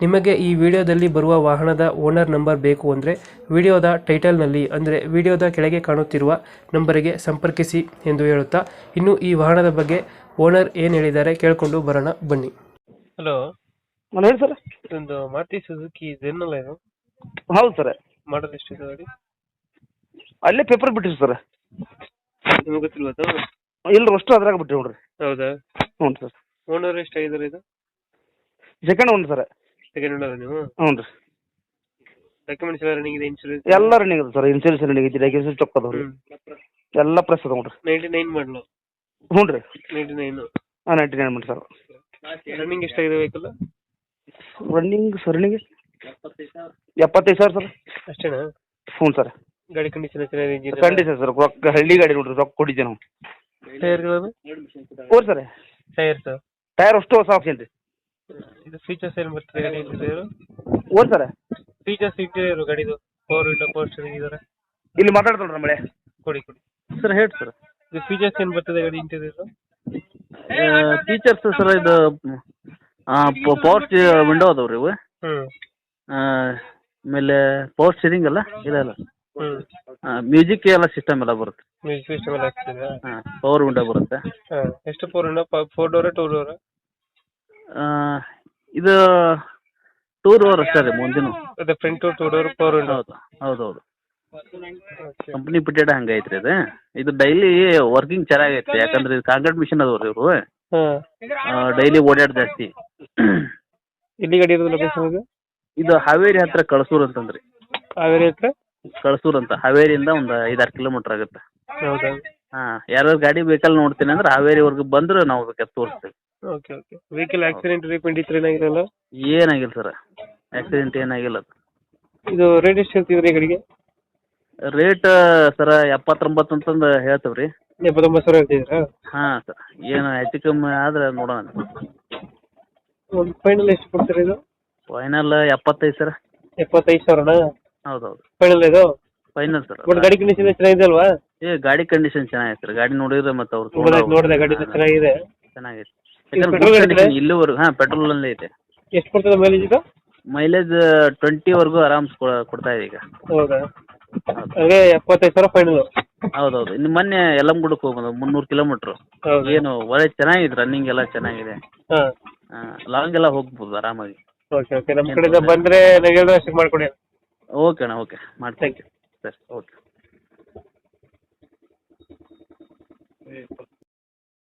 ನಿಮಗೆ ಈ ವಿಡಿಯೋದಲ್ಲಿ ಬರುವ ವಾಹನದ ಓನರ್ ನಂಬರ್ ಬೇಕು ಅಂದರೆ ವಿಡಿಯೋದ ಟೈಟಲ್ನಲ್ಲಿ ಅಂದರೆ ವಿಡಿಯೋದ ಕೆಳಗೆ ಕಾಣುತ್ತಿರುವ ನಂಬರಿಗೆ ಸಂಪರ್ಕಿಸಿ ಎಂದು ಹೇಳುತ್ತಾ ಇನ್ನು ಈ ವಾಹನದ ಬಗ್ಗೆ ಓನರ್ ಏನು ಹೇಳಿದ್ದಾರೆ ಕೇಳಿಕೊಂಡು ಬರೋಣ ಬನ್ನಿ. ಹಲೋ. ನಾನು ಹೇಳಿ ಸರ್. ಇದೊಂದು ಮಾರುತಿ ಸುಜುಕಿ ಇದೆನ್ನಲ್ಲ ಇದು? ಹೌದು ಸರ್. ಮಾಡಲ್ ಎಷ್ಟಿದೆ ಗಾಡಿ? ಅಲ್ಲೇ ಪೇಪರ್ ಬಿಟ್ಟಿರಿ ಸರ್. ನಿಮಗೆ ಗೊತ್ತಿಲ್ವತ್ತು ಇಲ್ಲ ಅಷ್ಟು ಅದ್ರಾಗ ಬಿಟ್ಟಿರಿ ನೋಡ್ರಿ. ಹೌದಾ? ಹ್ಞೂ ಸರ್. ಓನರ್ ಎಷ್ಟಾಗಿದ್ದಾರೆ ಇದು? Second one sir. Second owner ನೀವು? ಹ್ಞೂ ರೀ. ಡಾಕ್ಯುಮೆಂಟ್ಸ್ ಎಲ್ಲ ರನ್ನಿಂಗ್ ಇದೆ ಇನ್ಶೂರೆನ್ಸ್ ಎಲ್ಲ? ರನ್ನಿಂಗ್ ಅದ ಸರ್ ಇನ್ಸೂರೆನ್ಸ್ ರನ್ನಿಂಗ್ ಐತಿ ಲೈಸೆನ್ಸ್ ಚೊಕ್ ಅದಾವ ರೀ. ಎಲ್ಲ ಪ್ರೆಸ್ ಅದಾವ ನೋಡ್ರಿ. ನೈಂಟಿ ನೈನ್ ಮಾಡಲು ಹ್ಞೂ ರೀ. ನೈಂಟಿ ನೈನು ಹಾಂ ನೈಂಟಿ ನೈನ್ ಮಾಡಿ ಸರ್ ರನ್ನಿಂಗ್ ಎಷ್ಟಾಗಿದೆ ವೆಹಿಕಲ್ ರನ್ನಿಂಗ್ ಸರ್ ರನ್ನಿಂಗ್ ಎಪ್ಪತ್ತೈದು ಸಾವಿರ ಸರ್ ಅಷ್ಟೇನಾ? ಹ್ಞೂ ಸರ್ ಗಾಡಿ ಕಂಡೀಷನ್ ಚೆನ್ನಾಗಿದೆ ಕಂಡೀಷನ್ ಸರ್ ರೊಕ್ಕ ಹಳ್ಳಿ ಗಾಡಿ ನೋಡ್ರಿ ರೊಕ್ಕ ಕೊಟ್ಟಿದ್ದೆ ನಾವು. ಟೈರ್ಗಳು ಓರ್ ಸರ್ ಟೈರ್ಸ್ ಟೈರ್ ಅಷ್ಟು ಹೊಸ ಆಪ್ಷನ್ ರೀ. ಇದು ಫೀಚರ್ಸ್ ಏನು ಬರ್ತದೆ ಗಾಡಿ ಇಂಟೀರಿಯರ್ ಓ ಸರ್. ಫೀಚರ್ಸ್ ಇಂಟೀರಿಯರ್ ಗಾಡಿದು. ಫೋರ್ ವಿಂಡೋ ಫೋರ್ ಸ್ಟೀರಿಂಗ್ ಇದಾರೆ. ಇಲ್ಲಿ ಮಾತಾಡ್ತಾಳ್ರಿ ಮಳೆ ಕೊಡಿ ಕೊಡಿ. ಸರ್ ಹೇಳಿ ಸರ್. ಇದು ಫೀಚರ್ಸ್ ಏನು ಬರ್ತದೆ ಗಾಡಿ ಇಂಟೀರಿಯರ್ ಫೀಚರ್ಸ್ ಸರ್ ಇದು ಪವರ್ ವಿಂಡೋ ಅದಾವ ರೀ ಇವು. ಆಮೇಲೆ ಪವರ್ ಸ್ಟೀರಿಂಗ್ ಅಲ್ಲ ಇದೆಲ್ಲ ಅಲ್ಲ. ಮ್ಯೂಸಿಕ್ ಎಲ್ಲ ಸಿಸ್ಟಮ್ ಎಲ್ಲ ಬರುತ್ತೆ. ಮ್ಯೂಸಿಕ್ ಸಿಸ್ಟಮ್ ಎಲ್ಲ ಪವರ್ ವಿಂಡೋ ಬರುತ್ತೆ. ಎಷ್ಟು four window four door two door ಆ, ಇದು ಟೂರ್ ಡೋರ್ ಅಷ್ಟೇ ರೀ ಮುಂದಿನ ಅದೇ front two door four window ಹೌದು ಹೌದು ಹೌದು. ಕಂಪ್ನಿ ಪಿಟೆಡ್ ಹಂಗೆ ಐತ್ರಿ ಇದು. ಇದು ಡೈಲಿ ವರ್ಕಿಂಗ್ ಚೆನ್ನಾಗೈತೆ ಯಾಕಂದ್ರೆ ಇದು ಕಾಂಕ್ರೀಟ್ ಮಿಷನ್ ಅದಾವ ರೀ ಇವರು ಡೈಲಿ ಓಡಾಡ್ ಜಾಸ್ತಿ. ಇಲ್ಲಿ ಗಾಡಿ ಇರೋದು ಲೊಕೇಶನ್ ಇದು? ಇದು ಹಾವೇರಿ ಹತ್ರ ಕಳಸೂರ್ ಅಂತಂದ್ರಿ. ಹಾವೇರಿ ಹತ್ರ? ಕಳಸೂರು ಅಂತ ಹಾವೇರಿಯಿಂದ ಒಂದು ಐದಾರು ಕಿಲೋಮೀಟರ್ ಆಗುತ್ತೆ. ಹೌದಾ? ಹಾಂ ಯಾರು ಗಾಡಿ ವೆಹಿಕಲ್ ನೋಡ್ತೀನಿ ಅಂದ್ರೆ ಹಾವೇರಿವರೆಗೂ ಬಂದ್ರೆ ನಾವು ಬೇಕಾದ್ರೆ ತೋರಿಸ್ತೀವಿ. Okay okay vehicle accident repaint ಇತ್ತು ಏನಾಗಿರಲ್ಲ ಏನಾಗಿಲ್ಲ ಸರ್. ಆಕ್ಸಿಡೆಂಟ್ ಏನಾಗಿಲ್ಲ. ಇದು ರೇಟ್ ಎಷ್ಟು ಹೇಳ್ತಿದ್ರಿ ಈ ರೇಟ್ ಸರ ಎಪ್ಪತ್ತೊಂಬತ್ತು ಅಂತಂದು ಹೇಳ್ತೇವೆ ರೀ ಎಪ್ಪತ್ತೊಂಬತ್ತು ಸಾವಿರ ಹೇಳ್ತಿದ್ದೀರಾ? ಹಾಂ ಸರ್. ಏನು ಹೆಚ್ಚು ಕಮ್ಮಿ ಆದ್ರೆ ನೋಡೋಣ. ಒಂದು ಫೈನಲ್ ಎಷ್ಟು ಕೊಡ್ತೀರಿ ಇದು? ಫೈನಲ್ ಎಪ್ಪತ್ತೈದು ಸರ್. ಎಪ್ಪತ್ತೈದು ಸಾವಿರನಾ? ಹೌದು ಹೌದು ಫೈನಲ್ ಇದು? Final sir. ಬಟ್ ಗಾಡಿ ಕಂಡೀಷನ್ ಚೆನ್ನಾಗಿದೆ ಅಲ್ವಾ? ಏ ಗಾಡಿ ಕಂಡೀಷನ್ ಚೆನ್ನಾಗೈತೆ ಸರ್. ಗಾಡಿ ನೋಡಿದ್ರೆ ಮತ್ತೆ ಅವ್ರು ನೋಡಿದೆ ಗಾಡಿ ಚೆನ್ನಾಗಿದೆ. ಚೆನ್ನಾಗೈತೆ. ಇದು ಯಾಕಂದ್ರೆ ಪೆಟ್ರೋಲ್ ಹಾಂ ಪೆಟ್ರೋಲಲ್ಲೇ ಐತೆ. ಎಷ್ಟು ಕೊಡ್ತದೆ ಮೈಲೇಜ್ ಇದು? ಮೈಲೇಜ್ ಟ್ವೆಂಟಿವರೆಗೂ ಆರಾಮ್ಸ್ ಕೊಡ್ತಾ ಇದೆ ಈಗ ಹೌದಾ? ಅದೇ ಎಪ್ಪತ್ತೈದು ಸಾವಿರ ಫೈನಲ್ ಹೌದು ಹೌದು ಇನ್ನು ಮೊನ್ನೆ ಯಲಮಗುಡಕ್ಕೆ ಹೋಗೋದು ಮುನ್ನೂರು ಕಿಲೋಮೀಟ್ರು. ಏನು ಒಳ್ಳೆ ಚೆನ್ನಾಗಿದೆ ರನ್ನಿಂಗ್ ಎಲ್ಲ ಚೆನ್ನಾಗಿದೆ. ಹಾಂ. ಲಾಂಗ್ ಎಲ್ಲ ಹೋಗ್ಬೋದು ಆರಾಮಾಗಿ. ಓಕೆ ಓಕೆ ನಮ್ಮ ಕಡೆಯಿಂದ ಬಂದರೆ ನೆಗೆಲ್ ಅಷ್ಟು ಮಾಡಿಕೊಡಿ. ಓಕೆ ಅಣ್ಣ ಓಕೆ ಮಾಡ್ತೀನಿ. ಸರಿ ಓಕೆ